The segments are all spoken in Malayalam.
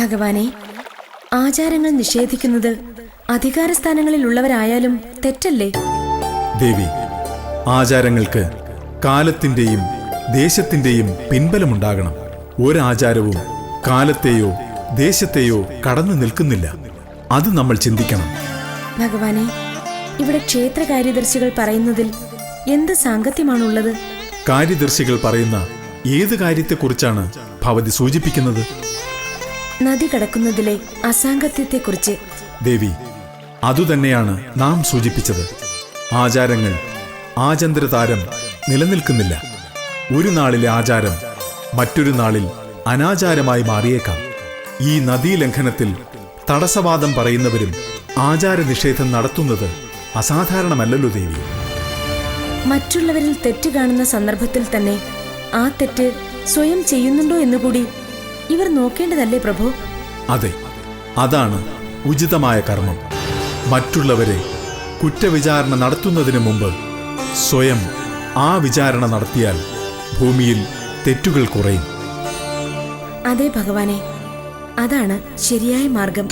ഭഗവാനെ ആചാരങ്ങൾ നിഷേധിക്കുന്നത് അധികാരസ്ഥാനങ്ങളിലുള്ളവരായാലും തെറ്റല്ലേ? ദേവി ആചാരങ്ങൾക്ക് കാലത്തിന്റെയും ദേശത്തിന്റെയും പിൻബലമുണ്ടാകണം. ഒരാചാരവും കാലത്തെയോ ദേശത്തെയോ കടന്നു നിൽക്കുന്നില്ല. അത് നമ്മൾ ചിന്തിക്കണം. ഭഗവാനെ ഇവിടെ ക്ഷേത്ര കാര്യദർശികൾ പറയുന്നതിൽ എന്ത് സാങ്കത്യമാണുള്ളത്? കാര്യദർശികൾ പറയുന്ന ഏത് കാര്യത്തെക്കുറിച്ചാണ് ഭവതി സൂചിപ്പിക്കുന്നത്? നദി കടക്കുന്നതിലെ അസാങ്കത്യത്തെക്കുറിച്ച് ദേവി അതുതന്നെയാണ് നാം സൂചിപ്പിച്ചത്. ആചാരങ്ങൾ ആചന്ദ്ര താരം നിലനിൽക്കുന്നില്ല. ഒരു നാളിലെ ആചാരം മറ്റൊരു നാളിൽ അനാചാരമായി മാറിയേക്കാം. ഈ നദീലംഘനത്തിൽ തടസ്സവാദം പറയുന്നവരും ആചാര നിഷേധം നടത്തുന്നത് അസാധാരണമല്ലല്ലോ ദേവി. മറ്റുള്ളവരിൽ തെറ്റ് കാണുന്ന സന്ദർഭത്തിൽ തന്നെ ആ തെറ്റ് സ്വയം ചെയ്യുന്നുണ്ടോ എന്നുകൂടി ഇവർ നോക്കേണ്ടതല്ലേ പ്രഭു? അതെ അതാണ് ഉചിതമായ കർമ്മം. മറ്റുള്ളവരെ കുറ്റവിചാരണ നടത്തുന്നതിന് മുമ്പ് സ്വയം ആ വിചാരണ നടത്തിയാൽ ഭൂമിയിൽ തെറ്റുകൾ കുറയും. അതെ ഭഗവാനെ അതാണ് ശരിയായ മാർഗം.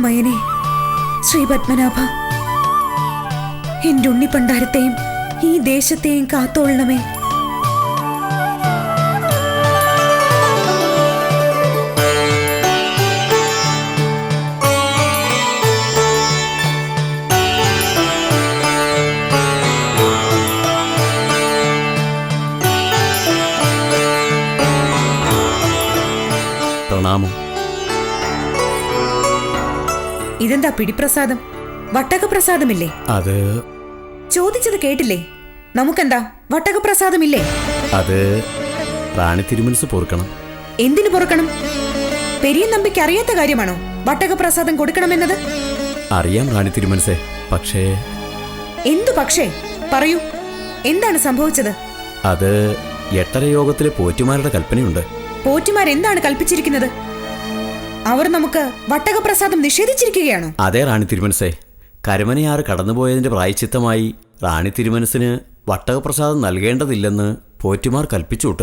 കരുണാമയനെ ശ്രീ പത്മനാഭ. എന്റെ ഉണ്ണിപ്പണ്ടാരത്തെയും ഈ ദേശത്തെയും കാത്തോളണമേ. ഇതെന്താ പിടിപ്രസാദം? വട്ടകപ്രസാദമില്ലേ? അത് ചോദിച്ചത് കേട്ടില്ലേ? നമുക്കെന്താ? വട്ടകപ്രസാദമില്ലേ? അത് റാണി തിരുമനസ് പൊറുക്കണം. എന്തിനു പൊറുക്കണം? പെരിയ നമ്പിക്ക് അറിയാത്ത കാര്യമാണോ? വട്ടകപ്രസാദം കൊടുക്കണമെന്നത്? അറിയാം റാണി തിരുമനസേ പക്ഷേ എന്തു പക്ഷേ? പറയൂ. എന്താണ് സംഭവിച്ചത്? അത് എട്ടര യോഗത്തിലെ പോറ്റുമാരുടെ കൽപ്പനയുണ്ട്. പോറ്റുമാരെന്താണ് കൽപ്പിച്ചിരിക്കുന്നത്? അവർ നമുക്ക് വട്ടകപ്രസാദം നിഷേധിച്ചിരിക്കുകയാണ്. അതെ റാണി തിരുമനസേ. കരമനയാറ് കടന്നുപോയതിന്റെ പ്രായച്ചിത്തമായി റാണി തിരുമനസിന് വട്ടകപ്രസാദം നൽകേണ്ടതില്ലെന്ന് പോറ്റുമാർ കൽപ്പിച്ചുവിട്ട്.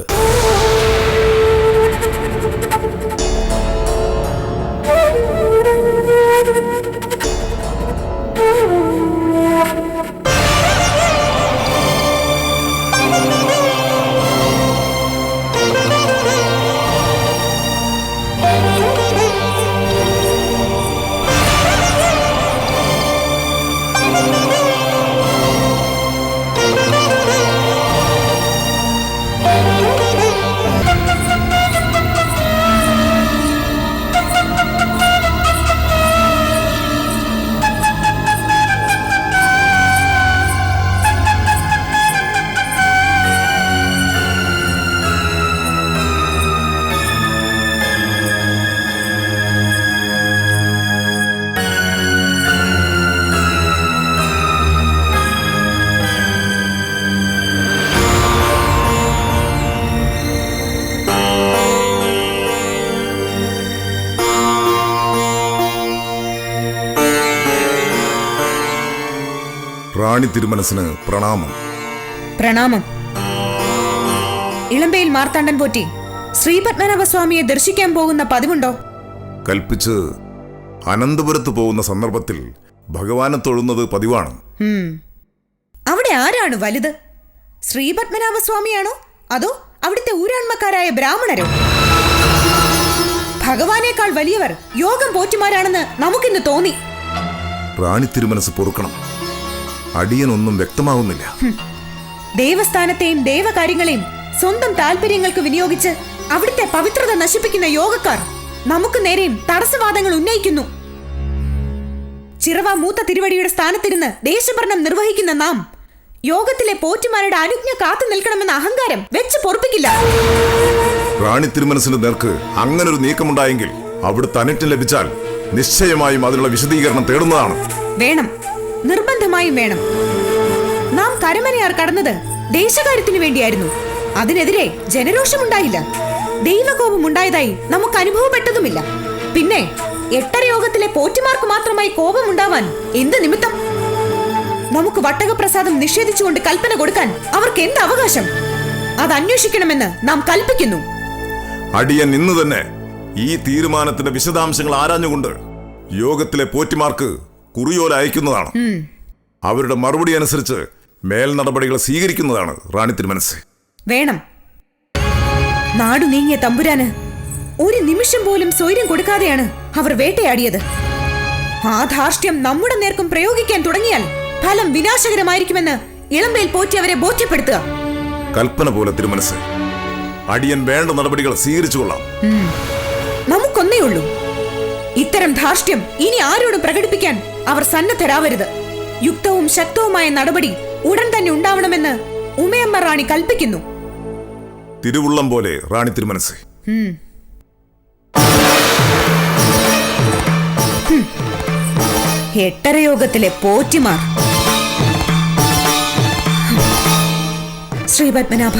റാണി തിരുമനസിന് പ്രണാമം. പ്രണാമം. ഇളമ്പയിൽ മാർത്താണ്ഡൻ പോറ്റി ശ്രീപത്മനാഭസ്വാമിയെ ദർശിക്കാൻ പോകുന്ന പതിവുണ്ടോ? കൽപ്പിച്ച് അനന്തപുരത്ത് പോകുന്ന സന്ദർഭത്തിൽ ഭഗവാനെ തൊഴുന്നത് പതിവാണ്. അവിടെ ആരാണ് വലുത്? ശ്രീപത്മനാഭസ്വാമിയാണോ? അതോ അവിടുത്തെ ഊരാൺമക്കാരായ ബ്രാഹ്മണരോ? ഭഗവാനേക്കാൾ വലിയവർ യോഗം പോറ്റുമാരാണെന്ന് നമുക്കിന്ന് തോന്നി. റാണി തിരുമനസ് പൊറുക്കണം. അടിയനൊന്നും വ്യക്തമാകുന്നില്ല ദേവസ്ഥാനത്തെയും ദേവകാര്യങ്ങളെയും സ്വന്തം താല്പര്യങ്ങൾക്ക് വിനിയോഗിച്ച് അവിടുത്തെ പവിത്രത നശിപ്പിക്കുന്ന യോഗക്കാർ നമുക്ക് നേരെയും തടസ്സവാദങ്ങൾ ഉന്നയിക്കുന്നു. ചിറവ മൂത്ത തിരുവടിയുടെ സ്ഥാനത്തിരുന്ന് ദേശഭരണം നിർവഹിക്കുന്ന നാം യോഗത്തിലെ പോറ്റുമാരുടെ അനുജ്ഞ കാത്തു നിൽക്കണമെന്ന അഹങ്കാരം വെച്ച് പൊറപ്പിക്കില്ല. റാണി തിരുമനസിന്റെ നേർക്ക് അങ്ങനൊരു നീക്കമുണ്ടായെങ്കിൽ അവിടുത്തെ അനുജ്ഞ ലഭിച്ചാൽ നിശ്ചയമായും അതിനുള്ള വിശദീകരണം തേടുന്നതാണ്. വേണം. നിർബന്ധമായും വേണം. നാം കരമനയാർ കടന്നത് ദേശകാര്യത്തിനു വേണ്ടിയായിരുന്നു. അതിനെതിരെ ജനരോഷമുണ്ടായില്ല. ദൈവകോപം ഉണ്ടായതായി നമുക്ക് അനുഭവപ്പെട്ടതുമില്ല. പിന്നെ എട്ടര യോഗത്തിലെ പോറ്റിമാർക്ക് മാത്രമായി കോപമുണ്ടാവാൻ എന്ത് നിമിത്തം? നമുക്ക് വട്ടകപ്രസാദം നിഷേധിച്ചുകൊണ്ട് കൽപ്പന കൊടുക്കാൻ അവർക്ക് എന്ത് അവകാശം? അത് അന്വേഷിക്കണമെന്ന് നാം കൽപ്പിക്കുന്നു. അടിയൻ ഇന്ന് തന്നെ ഈ തീരുമാനത്തിന്റെ വിശദാംശങ്ങൾ ആരാഞ്ഞുകൊണ്ട് യോഗത്തിലെ പോറ്റിമാർക്ക് കുറിയോല അയക്കുന്നതാണ്. അവരുടെ മറുപടി അനുസരിച്ച് മേൽ നടപടികൾ സ്വീകരിക്കുന്നതാണ് റാണി തിരുമനസ്. വേണം. നാടു നീങ്ങിയ തമ്പുരാന് ഒരു നിമിഷം പോലും സ്വൈര്യം കൊടുക്കാതെയാണ് അവർ വേട്ടയാടിയത്. ആ ധാർഷ്ട്യം നമ്മുടെ നേർക്കും പ്രയോഗിക്കാൻ തുടങ്ങിയാൽ ഫലം വിനാശകരമായിരിക്കുമെന്ന് ഇളമ്പയിൽ പോറ്റി അവരെ ബോധ്യപ്പെടുത്തുക. കൽപ്പന പോലെ തിരുമനസ്. അടിയൻ വേണ്ട നടപടികൾ സ്വീകരിച്ചുകൊള്ളാം. നമുക്കൊന്നേ ഉള്ളൂ. ഇത്തരം ധാർഷ്ട്യം ഇനി ആരോടും പ്രകടിപ്പിക്കാൻ അവർ സന്നദ്ധരാവരുത്. യുക്തവും ശക്തവുമായ നടപടി ഉടൻ തന്നെ ഉണ്ടാവണമെന്ന് ഉമയമ്മ റാണി കൽപ്പിക്കുന്നു. തിരുവുള്ളം പോലെ റാണി തിരുമനസ് എട്ടരയോഗത്തിലെ പോറ്റിമാർ. ശ്രീ പത്മനാഭ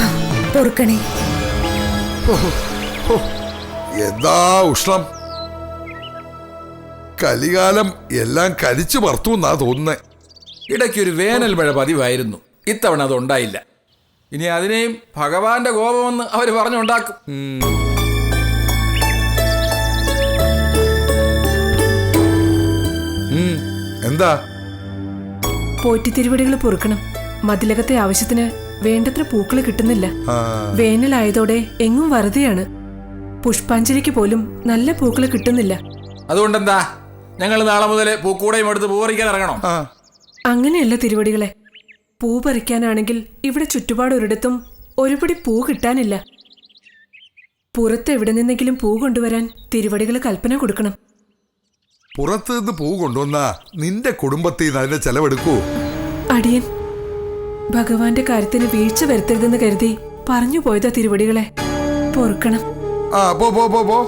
പൊറുക്കണേ. എന്താ ഉഷ്ണം? കലികാലം എല്ലാം കലിച്ചു പറത്തു എന്നാ തോന്നുന്നേ. ഇടയ്ക്കൊരു വേനൽ മഴ പതിവായിരുന്നു. ഇത്തവണ അതുണ്ടായില്ല ഇനി അതിനെയും ഭഗവാന്റെ കോപമെന്ന് അവർ പറഞ്ഞുണ്ടാക്കും. എന്താ? പോറ്റിത്തിരുവടികൾ പൊറുക്കണം. മതിലകത്തെ ആവശ്യത്തിന് വേണ്ടത്ര പൂക്കൾ കിട്ടുന്നില്ല. ആ, വേനലായതോടെ എങ്ങും വറുതെയാണ്. പുഷ്പാഞ്ജലിക്ക് പോലും നല്ല പൂക്കൾ കിട്ടുന്നില്ല. അതുകൊണ്ടെന്താ? ഞങ്ങൾ നാളെ മുതൽ പൂക്കൂടയും എടുത്ത് പൂവറിക്കാൻ ഇറങ്ങണം. അങ്ങനെയല്ല തിരുവടികളെ. പൂ പറിക്കാനാണെങ്കിൽ ഇവിടെ ചുറ്റുപാടൊരിടത്തും ഒരുപടി പൂ കിട്ടാനില്ല. പുറത്ത് എവിടെ നിന്നെങ്കിലും പൂ കൊണ്ടുവരാൻ തിരുവടികൾ കൽപ്പന കൊടുക്കണം. പുറത്ത് നിന്ന് പൂ കൊണ്ടുവന്ന നിന്റെ കുടുംബത്തിൽ നിന്ന് അതിന്റെ ചെലവെടുക്കൂ. അടിയൻ ഭഗവാന്റെ കാര്യത്തിന് വീഴ്ച വരുത്തരുതെന്ന് കരുതി പറഞ്ഞു പോയതാ തിരുവടികളെ. പൊറുക്കണം. ആ പോ പോ പോ പോ.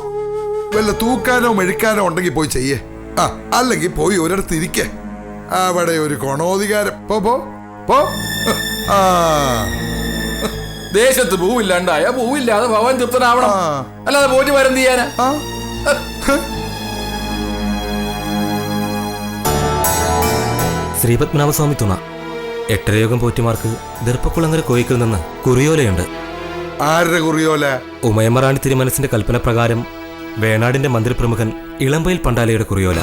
വല്ല തൂക്കാനോ മെഴുക്കാനോ ഉണ്ടെങ്കിൽ പോയി ചെയ്യേ. ആ അല്ലെങ്കിൽ പോയി ഒരിടത്ത് ഇരിക്കേ. അവിടെ ഒരു കൊണോധികാരം. പോ പോ പോ. ആ. ദേശത്ത് പൂവില്ലാണ്ടായ പൂവില്ലാതെ ഭവൻ തൃപ്തനാവണം. അല്ലാതെ പോറ്റി വരം ചെയ്യാനാ? ശ്രീപത്മനാഭസ്വാമി തുണ. എട്ടരയോഗം പോറ്റിമാർക്ക് ദർപ്പക്കുളങ്ങര കോയിക്കിൽ നിന്ന് കുറിയോലയുണ്ട്. ആരുടെ കുറിയോല? ഉമയമറാണി തിരുമനസിന്റെ കൽപ്പന പ്രകാരം വേണാടിന്റെ മന്ത്രിപ്രമുഖൻ ഇളമ്പയിൽ പണ്ടാലയുടെ കുറിയോല.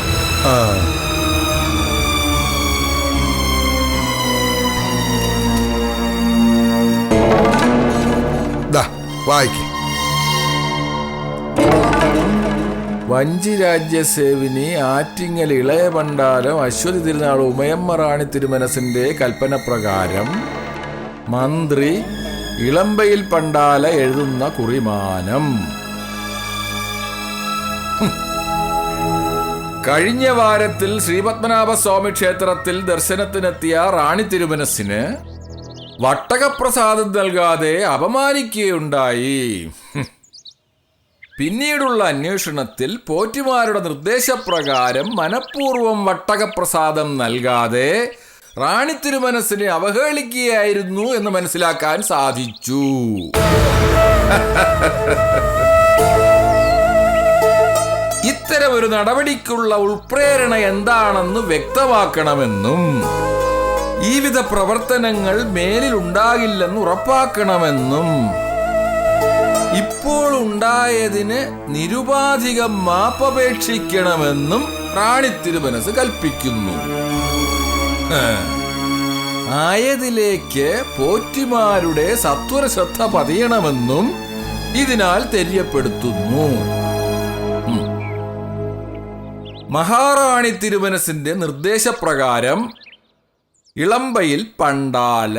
വഞ്ചി രാജ്യസേവിനി ആറ്റിങ്ങൽ ഇളയ പണ്ടാരം അശ്വതി തിരുനാൾ ഉമയമ്മ റാണി തിരുമനസിന്റെ കൽപ്പനപ്രകാരം മന്ത്രി ഇളമ്പയിൽ പണ്ടാല എഴുതുന്ന കുറിമാനം. കഴിഞ്ഞ വാരത്തിൽ ശ്രീപത്മനാഭ സ്വാമി ക്ഷേത്രത്തിൽ ദർശനത്തിനെത്തിയ റാണി തിരുമനസിന് വട്ടകപ്രസാദം നൽകാതെ അപമാനിക്കുകയുണ്ടായി. പിന്നീടുള്ള അന്വേഷണത്തിൽ പോറ്റിമാരുടെ നിർദ്ദേശപ്രകാരം മനഃപൂർവം വട്ടകപ്രസാദം നൽകാതെ റാണി തിരുമനസിനെ അവഹേളിക്കുകയായിരുന്നു എന്ന് മനസ്സിലാക്കാൻ സാധിച്ചു ഒരു നടപടിക്കുള്ള ഉൾപ്രേരണ എന്താണെന്ന് വ്യക്തമാക്കണമെന്നും ഈ വിധ പ്രവർത്തനങ്ങൾ മേലിൽ ഉണ്ടാകില്ലെന്ന് ഉറപ്പാക്കണമെന്നും ഇപ്പോൾ ഉണ്ടായതിന് നിരുപാധികം മാപ്പപേക്ഷിക്കണമെന്നും റാണി തിരുമനസ് കൽപ്പിക്കുന്നു. ആയതിലേക്ക് പോറ്റിമാരുടെ സത്വര ശ്രദ്ധ പതിയണമെന്നും ഇതിനാൽ തെര്യപ്പെടുത്തുന്നു. മഹാറാണി തിരുമനസിന്റെ നിർദ്ദേശപ്രകാരം ഇളമ്പയിൽ പണ്ടാല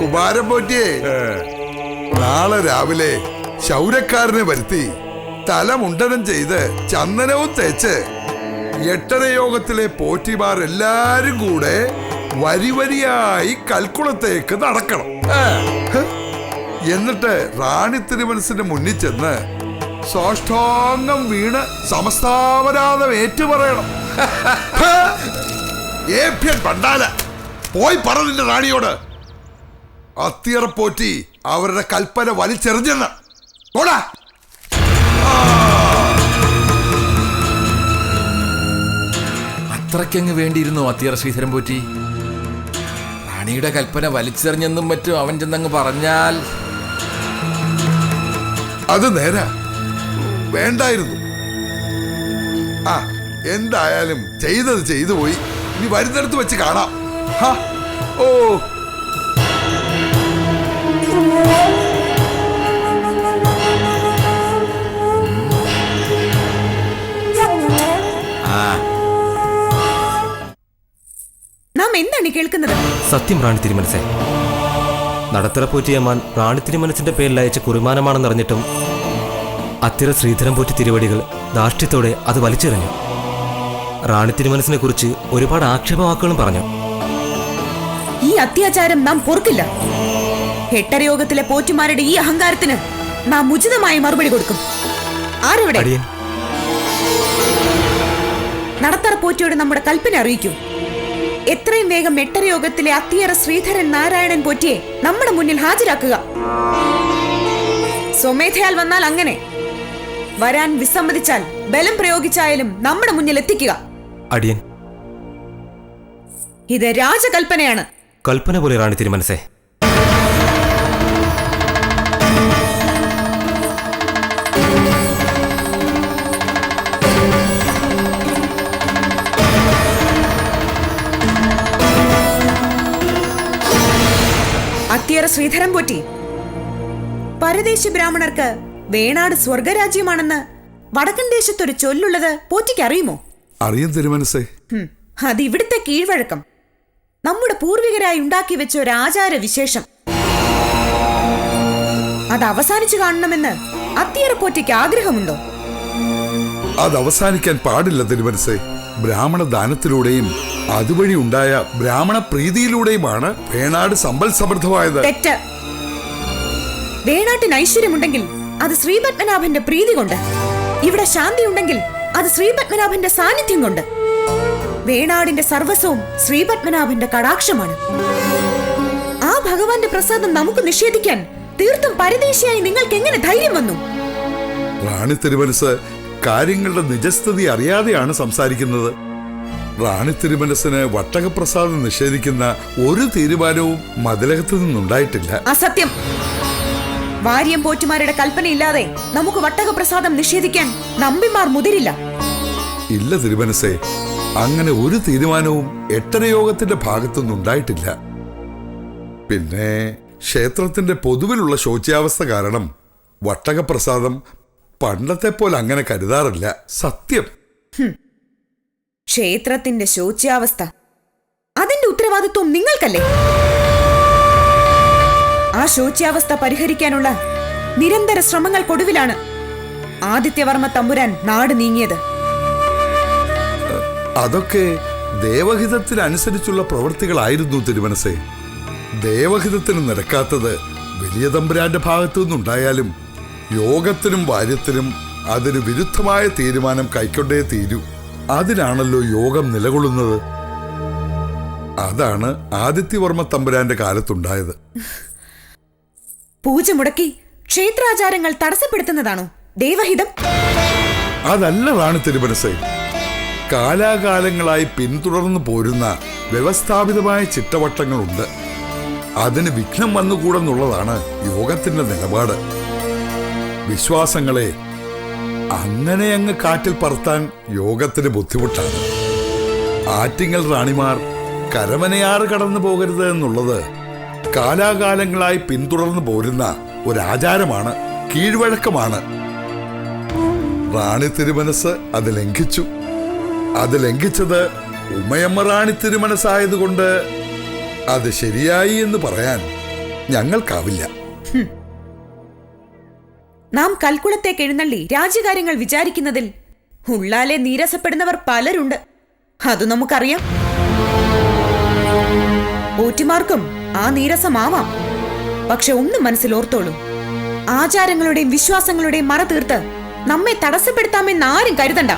കുമാരൻ പോറ്റിയേ നാളെ രാവിലെ ശൗരക്കാരനെ വരുത്തി തലമുണ്ടനം ചെയ്ത് ചന്ദനവും തേച്ച് എട്ടര യോഗത്തിലെ പോറ്റിമാർ എല്ലാരും കൂടെ വരി വരിയായി കൽക്കുളത്തേക്ക് നടക്കണം? എന്നിട്ട് റാണി തിരുമനസിന്റെ മുന്നിൽ ചെന്ന് സാഷ്ടാംഗം വീണ് സമസ്താപരാധം ഏറ്റുപറയണം? ഏഭ്യൻ പണ്ടാല പോയി പറ നിന്റെ റാണിയോട്. അത്തിയറ പോറ്റി അവരുടെ കൽപ്പന വലിച്ചെറിഞ്ഞെന്ന്. പോടാ. അത്രയ്ക്കങ്ങ് വേണ്ടിയിരുന്നു അത്തിയറ ശ്രീധരൻ പോറ്റി? റാണിയുടെ കൽപ്പന വലിച്ചെറിഞ്ഞെന്നും മറ്റും അവൻ ചെന്നങ്ങ് പറഞ്ഞാൽ അത് നേരാ. വേണ്ടായിരുന്നു. ആ എന്തായാലും ചെയ്തത് ചെയ്തു പോയി. ഇനി വരുന്നിടത്ത് വെച്ച് കാണാം. ഹാ ഓ. നാം എന്താണ് കേൾക്കുന്നത്? സത്യം റാണി തിരുമനസെ നടത്തറ പോറ്റിയമ്മാൻ റാണി തിരുമനസിന്റെ പേരിൽ അയച്ച കുറിമാനമാണെന്നറിഞ്ഞിട്ടും അത്തിര ശ്രീധരം പോറ്റി തിരുവടികൾ ധാർഷ്ട്യത്തോടെ അത് വലിച്ചെറിഞ്ഞു. റാണി തിരുമനസിനെ കുറിച്ച് ഒരുപാട് ആക്ഷേപവാക്കുകളും പറഞ്ഞു. ഈ അത്യാചാരം നാം പൊറുക്കില്ല. ഹെട്ടരയോഗത്തിലെ പോറ്റുമാരുടെ ഈ അഹങ്കാരത്തിന് നാം ഉചിതമായി മറുപടി കൊടുക്കും. ആരെവിടെ? അടിയൻ. നടത്തറ പോറ്റിയോട് നമ്മുടെ കൽപ്പന അറിയിക്കൂ. എത്രയും വേഗം എട്ടരയോഗത്തിലെ അത്തിയറ ശ്രീധരൻ നാരായണൻ പോറ്റിയെ നമ്മുടെ മുന്നിൽ ഹാജരാക്കുക. സ്വമേധയാൽ വന്നാൽ അങ്ങനെ. വരാൻ വിസമ്മതിച്ചാൽ ബലം പ്രയോഗിച്ചായാലും നമ്മുടെ മുന്നിൽ എത്തിക്കുക. അടിയൻ. ഇത് രാജകൽപ്പനയാണ്. കൽപ്പന പോലെ റാണി തിരുമനസെ. അത്തിയറ ശ്രീധരൻ പോറ്റി. പരദേശി ബ്രാഹ്മണർക്ക് വേണാട് സ്വർഗരാജ്യമാണെന്ന് വടക്കൻ ദേശത്തൊരു ചൊല്ലുള്ളത് പോറ്റിക്ക് അറിയുമോ? അറിയാൻ തിരുമനസേ. അത് ഇവിടുത്തെ കീഴ്വഴക്കം. നമ്മുടെ പൂർവികരായി ഉണ്ടാക്കി വെച്ച ഒരു ആചാര വിശേഷം അത് അവസാനിച്ചു കാണണമെന്ന് അത്തിയറ പോറ്റിക്ക് ആഗ്രഹമുണ്ടോ? അത് അവസാനിക്കാൻ പാടില്ല തിരുമനസേ. ബ്രാഹ്മണ ദാനത്തിലൂടെയും അതുവഴി ഉണ്ടായ ബ്രാഹ്മണ പ്രീതിയിലൂടെയുമാണ് വേണാട് സമ്പൽ സമൃദ്ധമായത്. തെറ്റ്. വേണാട്ടിന് ഐശ്വര്യമുണ്ടെങ്കിൽ അത് ശ്രീപത്മനാഭന്റെ പ്രീതി കൊണ്ട്. ഇവിടെ ശാന്തി ഉണ്ടെങ്കിൽ അത് ശ്രീപത്മനാഭന്റെ സാന്നിധ്യം കൊണ്ട്. വേണാടിന്റെ സർവസ്വവും ശ്രീപത്മനാഭന്റെ കടാക്ഷമാണ്. ആ ഭഗവാന്റെ പ്രസാദം നമുക്ക് നിഷേധിക്കാൻ തീർത്തും പരദേശിയായി നിങ്ങൾക്ക് എങ്ങനെ ധൈര്യം വന്നു? റാണി തിരുമനസ് കാര്യങ്ങളുടെ നിജസ്ഥിതി അറിയാതെയാണ് സംസാരിക്കുന്നത്. റാണി തിരുമനസിന് വട്ടകപ്രസാദം നിഷേധിക്കുന്ന ഒരു തീരുമാനവും മതിലകത്തു നിന്നുണ്ടായിട്ടില്ല. അസത്യം. വാര്യം പോറ്റുമാരുടെ കൽപ്പനയില്ലാതെ നമുക്ക് വട്ടകപ്രസാദം നിഷേധിക്കാൻ നമ്പിമാർ മുതിരില്ല. ഇല്ല തിരുമനസേ അങ്ങനെ ഒരു തീരുമാനവും എട്ടര യോഗത്തിന്റെ ഭാഗത്തുനിന്നുണ്ടായിട്ടില്ല പിന്നെ ക്ഷേത്രത്തിന്റെ പൊതുവിലുള്ള ശോച്യാവസ്ഥ കാരണം വട്ടകപ്രസാദം പണ്ടത്തെ പോലെ അങ്ങനെ കരുതാറില്ല. സത്യം. ക്ഷേത്രത്തിന്റെ ശോച്യാവസ്ഥ. അതിന്റെ ഉത്തരവാദിത്വം നിങ്ങൾക്കല്ലേ? ആ ശോച്യാവസ്ഥ പരിഹരിക്കാനുള്ള നിരന്തര ശ്രമങ്ങൾക്കൊടുവിലാണ് ആദിത്യവർമ്മ തമ്പുരാൻ നാട് നീങ്ങിയത്. അതൊക്കെ ദേവഹിതത്തിനനുസരിച്ചുള്ള പ്രവൃത്തികളായിരുന്നു തിരുമനസേ. ദേവഹിതത്തിന് നിരക്കാത്തത് വലിയ തമ്പുരാന്റെ ഭാഗത്തു നിന്നുണ്ടായാലും യോഗത്തിനും വാര്യത്തിനും അതിന് വിരുദ്ധമായ തീരുമാനം കൈക്കൊണ്ടേ തീരൂ. അതിനാണല്ലോ യോഗം നിലകൊള്ളുന്നത്. അതാണ് ആദിത്യവർമ്മ തമ്പുരാന്റെ കാലത്തുണ്ടായത്. പൂജ മുടക്കി ക്ഷേത്രാചാരങ്ങൾ തടസ്സപ്പെടുത്തുന്നതാണോ? ദേവഹിതം. അതല്ല റാണി തിരുമനസൈ. കാലാകാലങ്ങളായി പിന്തുടർന്നു പോരുന്ന വ്യവസ്ഥാപിതമായ ചിട്ടവട്ടങ്ങളുണ്ട്. അതിന് വിഘ്നം വന്നുകൂടെന്നുള്ളതാണ് യോഗത്തിന്റെ നിലപാട്. വിശ്വാസങ്ങളെ അങ്ങനെ അങ്ങ് കാറ്റിൽ പറത്താൻ യോഗത്തിന് ബുദ്ധിമുട്ടാണ്. ആറ്റിങ്ങൽ റാണിമാർ കരമനയാറ് കടന്നു പോകരുത് എന്നുള്ളത് കാലാകാലങ്ങളായി പിന്തുടർന്നു പോരുന്ന ഒരാചാരമാണ് കീഴ്വഴക്കമാണ്. റാണി തിരുമനസ് അത് ലംഘിച്ചു. അത് ലംഘിച്ചത് ഉമയമ്മ റാണി തിരുമനസ്സായതുകൊണ്ട് അത് ശരിയായി എന്ന് പറയാൻ ഞങ്ങൾക്കാവില്ല. നാം കൽക്കുളത്തേക്ക് എഴുന്നള്ളി രാജ്യകാര്യങ്ങൾ വിചാരിക്കുന്നതിൽ ഉള്ളാലെ നീരസപ്പെടുന്നവർ പലരുണ്ട്. അത് നമുക്കറിയാം. ഓറ്റിമാർക്കും ആ നീരസമാവാം. പക്ഷെ മനസ്സിൽ മനസ്സിലോർത്തോളൂ ആചാരങ്ങളുടെയും വിശ്വാസങ്ങളുടെയും മറ തീർത്ത് നമ്മെ തടസ്സപ്പെടുത്താമെന്ന് ആരും കരുതണ്ട.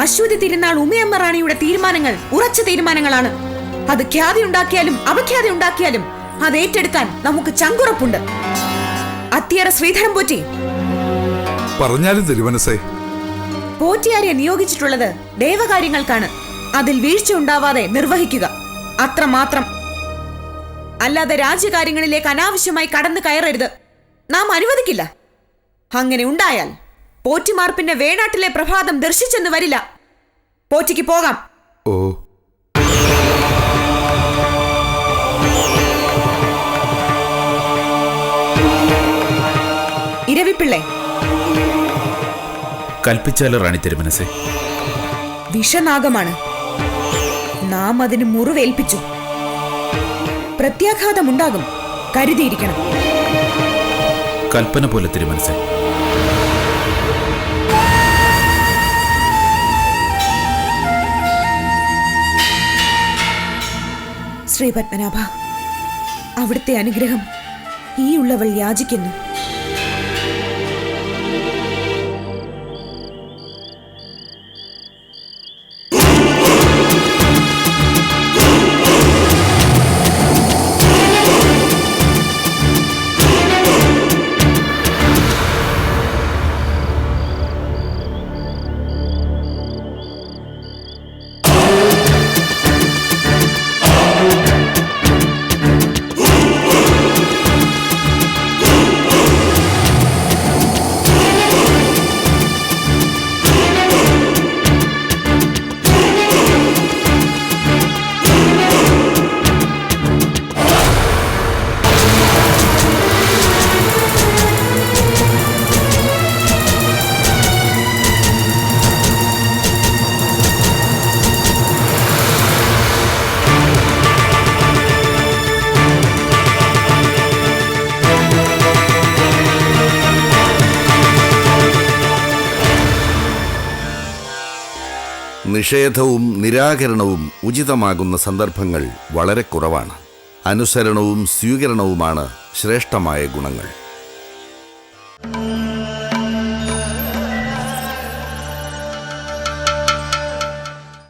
അശ്വതി തിരുനാൾ ഉമയമ്മ റാണിയുടെ തീരുമാനങ്ങൾ ഉറച്ച തീരുമാനങ്ങളാണ്. അത് ഖ്യാതി ഉണ്ടാക്കിയാലും അപഖ്യാതി ഉണ്ടാക്കിയാലും അത് ഏറ്റെടുക്കാൻ നമുക്ക് ചങ്കുറപ്പുണ്ട്. അത്തിയറ ശ്രീധരൻ പോറ്റി. പറഞ്ഞാലും തിരുമനസേ പോറ്റിയാരെ നിയോഗിച്ചിട്ടുള്ളത് ദേവകാര്യങ്ങൾക്കാണ്. അതിൽ വീഴ്ച ഉണ്ടാവാതെ നിർവഹിക്കുക. അത്രമാത്രം. അല്ലാതെ രാജ്യകാര്യങ്ങളിലേക്ക് അനാവശ്യമായി കടന്നു കയറരുത്. നാം അനുവദിക്കില്ല. അങ്ങനെ ഉണ്ടായാൽ പോറ്റിമാർപ്പിന്റെ വേണാട്ടിലെ പ്രഭാതം ദർശിച്ചെന്ന് വരില്ല. പോറ്റിക്ക് പോകാം. ഓ. കൽപ്പിച്ചാലോ റാണി തിരുമനസേ വിഷനാഗമാണ്. നാം അതിന് മുറിവേൽപ്പിച്ചു. പ്രത്യാഘാതമുണ്ടാകും. കരുതിയിരിക്കണം. കൽപ്പന പോലെ തിരുമനസേ ശ്രീ പത്മനാഭ അവിടുത്തെ അനുഗ്രഹം ഈ ഉള്ളവൾ യാചിക്കുന്നു. നിഷേധവും നിരാകരണവും ഉചിതമാകുന്ന സന്ദർഭങ്ങൾ വളരെ കുറവാണ്. അനുസരണവും സ്വീകരണവുമാണ് ശ്രേഷ്ഠമായ ഗുണങ്ങൾ.